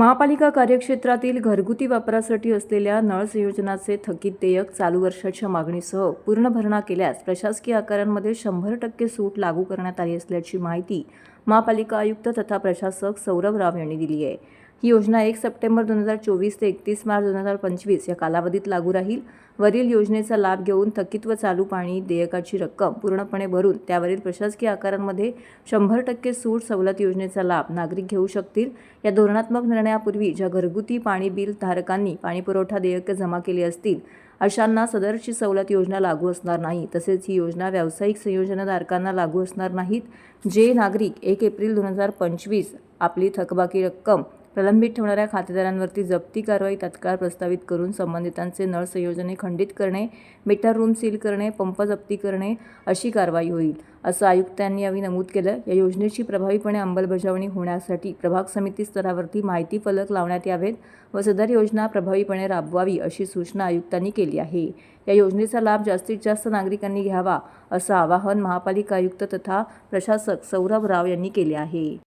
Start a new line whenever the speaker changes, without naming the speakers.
महापालिका कार्यक्षेत्रातील घरगुती वापरासाठी असलेल्या नळ संयोजनाचे थकीत देयक चालू वर्षाच्या मागणीसह पूर्ण भरणा केल्यास प्रशासकीय आकारांमध्ये शंभर टक्के सूट लागू करण्यात आली असल्याची माहिती महापालिका आयुक्त तथा प्रशासक सौरभ राव यांनी दिली आहे. ही योजना एक सप्टेंबर दोन हजार चोवीस ते एकतीस मार्च दोन हजार पंचवीस या कालावधीत लागू राहील. वरील योजनेचा लाभ घेऊन थकीत व चालू पाणी देयकाची रक्कम पूर्णपणे भरून त्यावरील प्रशासकीय आकारांमध्ये शंभर टक्के सूट सवलत योजनेचा लाभ नागरिक घेऊ शकतील. या धोरणात्मक निर्णयापूर्वी ज्या घरगुती पाणी बिल धारकांनी पाणीपुरवठा देयके जमा केली असतील अशांना सदरची सवलत योजना लागू असणार नाही. तसेच ही योजना व्यावसायिक संयोजनधारकांना लागू असणार नाहीत जे नागरिक एक एप्रिल दोन हजार पंचवीस आपली थकबाकी रक्कम प्रलंबित ठेवणाऱ्या खातेदारांवरती जप्ती कारवाई तत्काळ प्रस्तावित करून संबंधितांचे नळ संयोजने खंडित करणे मीटर रूम सील करणे पंप जप्ती करणे अशी कारवाई होईल असं आयुक्तांनी यावेळी नमूद केलं. या योजनेची प्रभावीपणे अंमलबजावणी होण्यासाठी प्रभाग समिती स्तरावरती माहिती फलक लावण्यात यावेत व सदर योजना प्रभावीपणे राबवावी अशी सूचना आयुक्तांनी केली आहे. या योजनेचा लाभ जास्तीत जास्त नागरिकांनी घ्यावा असं आवाहन महापालिका आयुक्त तथा प्रशासक सौरभ राव यांनी केले आहे.